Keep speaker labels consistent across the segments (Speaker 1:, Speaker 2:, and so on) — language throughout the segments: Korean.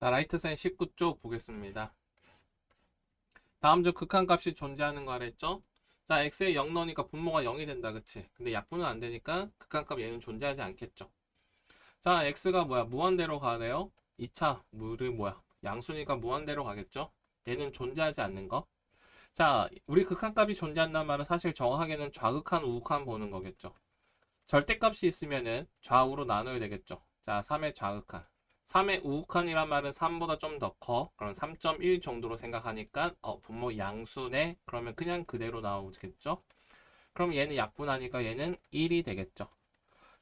Speaker 1: 자, 라이트선 19쪽 보겠습니다. 다음 주 극한값이 존재하는 거 알았죠? 자, x에 0 넣으니까 분모가 0이 된다, 그치? 근데 약분은 안 되니까 극한값 얘는 존재하지 않겠죠. 자, x가 뭐야? 무한대로 가네요? 2차 물이 뭐야? 양수니까 무한대로 가겠죠? 얘는 존재하지 않는 거. 자, 우리 극한값이 존재한다는 말은 사실 정확하게는 좌극한, 우극한 보는 거겠죠. 절대값이 있으면은 좌우로 나눠야 되겠죠. 자, 3의 좌극한. 3의 우극한이란 말은 3보다 좀 더 커. 그럼 3.1 정도로 생각하니까 어, 분모 양수네. 그러면 그냥 그대로 나오겠죠. 그럼 얘는 약분하니까 얘는 1이 되겠죠.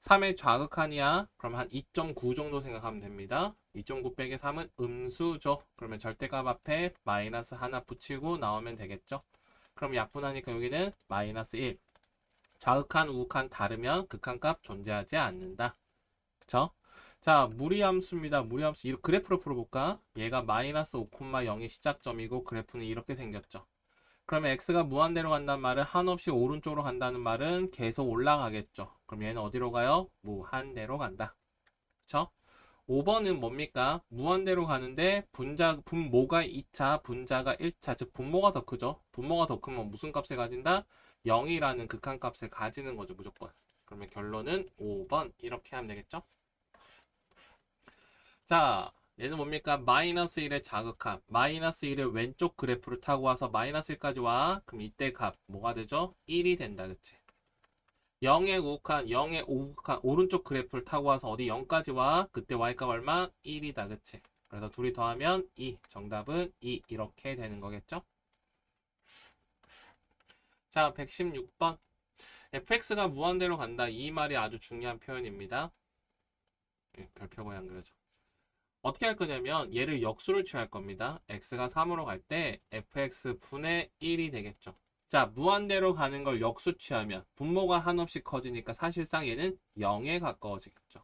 Speaker 1: 3의 좌극한이야. 그럼 한 2.9 정도 생각하면 됩니다. 2.9 빼기 3은 음수죠. 그러면 절대값 앞에 마이너스 하나 붙이고 나오면 되겠죠. 그럼 약분하니까 여기는 마이너스 1. 좌극한, 우극한 다르면 극한값 존재하지 않는다. 그쵸? 자, 무리함수입니다. 무리함수. 이 그래프로 풀어볼까? 얘가 마이너스 5,0이 시작점이고 그래프는 이렇게 생겼죠. 그러면 x가 무한대로 간다는 말은 한없이 오른쪽으로 간다는 말은 계속 올라가겠죠. 그럼 얘는 어디로 가요? 무한대로 간다. 그쵸? 5번은 뭡니까? 무한대로 가는데 분자, 분모가 2차, 분자가 1차, 즉 분모가 더 크죠? 분모가 더 크면 무슨 값을 가진다? 0이라는 극한값을 가지는 거죠, 무조건. 그러면 결론은 5번 이렇게 하면 되겠죠? 자, 얘는 뭡니까? 마이너스 1의 자극합. 마이너스 1의 왼쪽 그래프를 타고 와서 마이너스 1까지 와. 그럼 이때 값 뭐가 되죠? 1이 된다. 그치? 0의 우극한, 0의 우극한 오른쪽 그래프를 타고 와서 어디 0까지 와. 그때 y값 얼마? 1이다. 그치? 그래서 둘이 더하면 2. 정답은 2. 이렇게 되는 거겠죠? 자, 116번. fx가 무한대로 간다. 이 말이 아주 중요한 표현입니다. 예, 별표 모양 그려줘. 어떻게 할 거냐면 얘를 역수를 취할 겁니다. x가 3으로 갈 때 fx 분의 1이 되겠죠. 자, 무한대로 가는 걸 역수 취하면 분모가 한없이 커지니까 사실상 얘는 0에 가까워지겠죠.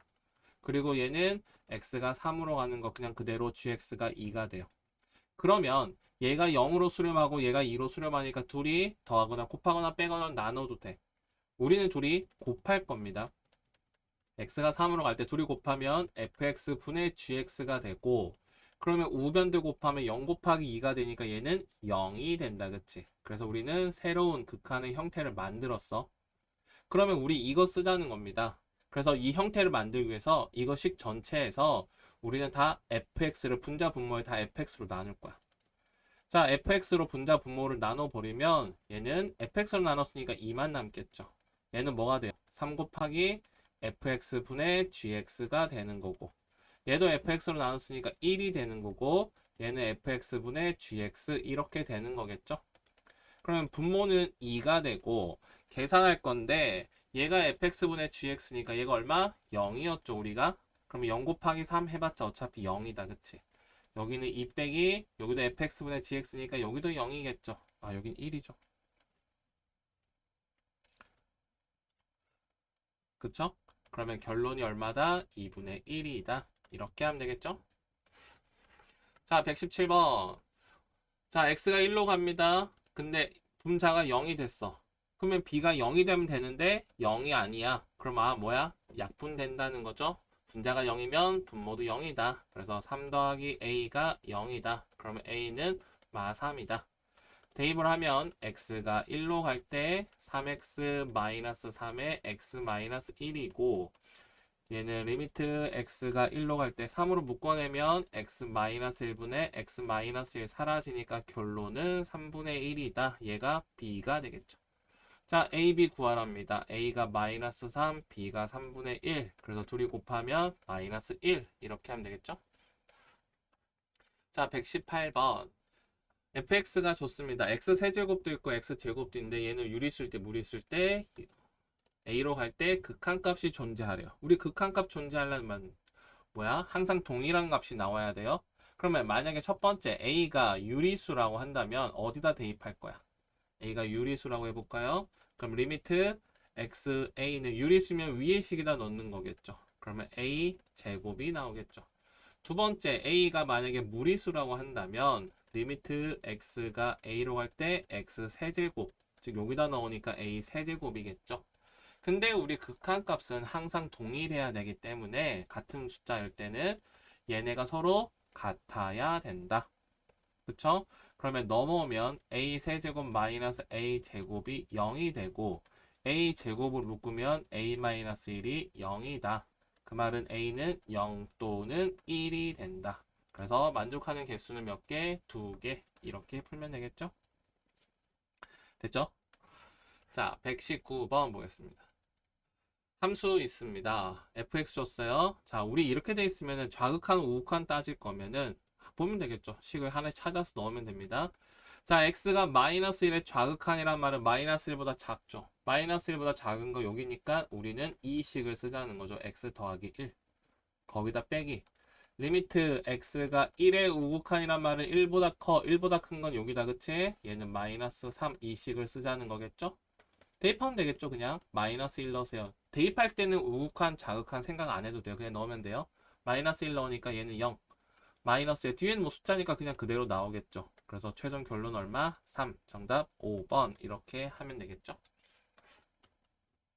Speaker 1: 그리고 얘는 x가 3으로 가는 거 그냥 그대로 gx가 2가 돼요. 그러면 얘가 0으로 수렴하고 얘가 2로 수렴하니까 둘이 더하거나 곱하거나 빼거나 나눠도 돼. 우리는 둘이 곱할 겁니다. X가 3으로 갈 때 둘이 곱하면 fx 분의 gx가 되고 그러면 우변들 곱하면 0 곱하기 2가 되니까 얘는 0이 된다 그치? 그래서 우리는 새로운 극한의 형태를 만들었어. 그러면 우리 이거 쓰자는 겁니다. 그래서 이 형태를 만들기 위해서 이거식 전체에서 우리는 다 fx를 분자 분모에 다 fx로 나눌 거야. 자 fx로 분자 분모를 나눠버리면 얘는 fx로 나눴으니까 2만 남겠죠. 얘는 뭐가 돼요? 3 곱하기 fx분의 gx가 되는 거고 얘도 fx로 나눴으니까 1이 되는 거고 얘는 fx분의 gx 이렇게 되는 거겠죠? 그러면 분모는 2가 되고 계산할 건데 얘가 fx분의 gx니까 얘가 얼마? 0이었죠 우리가? 그러면 0 곱하기 3 해봤자 어차피 0이다 그치? 여기는 2 빼기 여기도 fx분의 gx니까 여기도 0이겠죠? 아 여긴 1이죠 그쵸? 그러면 결론이 얼마다? 2분의 1이다. 이렇게 하면 되겠죠? 자, 117번. 자, x가 1로 갑니다. 근데 분자가 0이 됐어. 그러면 b가 0이 되면 되는데 0이 아니야. 그럼 아 뭐야? 약분된다는 거죠. 분자가 0이면 분모도 0이다. 그래서 3 더하기 a가 0이다. 그러면 a는 마 3이다. 대입을 하면 x가 1로 갈 때 3x-3의 x-1이고 얘는 리미트 x가 1로 갈 때 3으로 묶어내면 x-1분의 x-1 사라지니까 결론은 3분의 1이다. 얘가 b가 되겠죠. 자, a, b 구하랍니다. a가 마이너스 3, b가 3분의 1. 그래서 둘이 곱하면 마이너스 1. 이렇게 하면 되겠죠. 자, 118번. Fx가 좋습니다. x 세제곱도 있고 x 제곱도 있는데 얘는 유리수일 때 무리수일 때 a로 갈 때 극한값이 존재하래요. 우리 극한값 존재하려면 뭐야? 항상 동일한 값이 나와야 돼요. 그러면 만약에 첫 번째 a가 유리수라고 한다면 어디다 대입할 거야? a가 유리수라고 해볼까요? 그럼 리미트 x a는 유리수면 위의 식에다 넣는 거겠죠. 그러면 a 제곱이 나오겠죠. 두 번째 a가 만약에 무리수라고 한다면 리미트 x가 a로 갈 때 x 세제곱 즉 여기다 넣으니까 a 세제곱이겠죠. 근데 우리 극한값은 항상 동일해야 되기 때문에 같은 숫자일 때는 얘네가 서로 같아야 된다. 그쵸? 그러면 넘어오면 a 세제곱 마이너스 a 제곱이 0이 되고 a 제곱을 묶으면 a 마이너스 1이 0이다. 그 말은 a는 0 또는 1이 된다. 그래서 만족하는 개수는 몇 개? 두 개. 이렇게 풀면 되겠죠? 됐죠? 자, 119번 보겠습니다. 함수 있습니다. fx 줬어요. 자, 우리 이렇게 돼 있으면은 좌극한, 우극한 따질 거면은 보면 되겠죠. 식을 하나 찾아서 넣으면 됩니다. 자, x가 마이너스 1의 좌극한이란 말은 마이너스 1보다 작죠. 마이너스 1보다 작은 거 여기니까 우리는 이 식을 쓰자는 거죠. x 더하기 1. 거기다 빼기. 리미트 x가 1의 우극한이란 말은 1보다 커, 1보다 큰 건 여기다 그치? 얘는 마이너스 3이 식을 쓰자는 거겠죠? 대입하면 되겠죠 그냥? 마이너스 1 넣으세요. 대입할 때는 우극한 자극한 생각 안 해도 돼요. 그냥 넣으면 돼요. 마이너스 1 넣으니까 얘는 0 마이너스에 뒤에는 뭐 숫자니까 그냥 그대로 나오겠죠. 그래서 최종 결론 얼마? 3 정답 5번. 이렇게 하면 되겠죠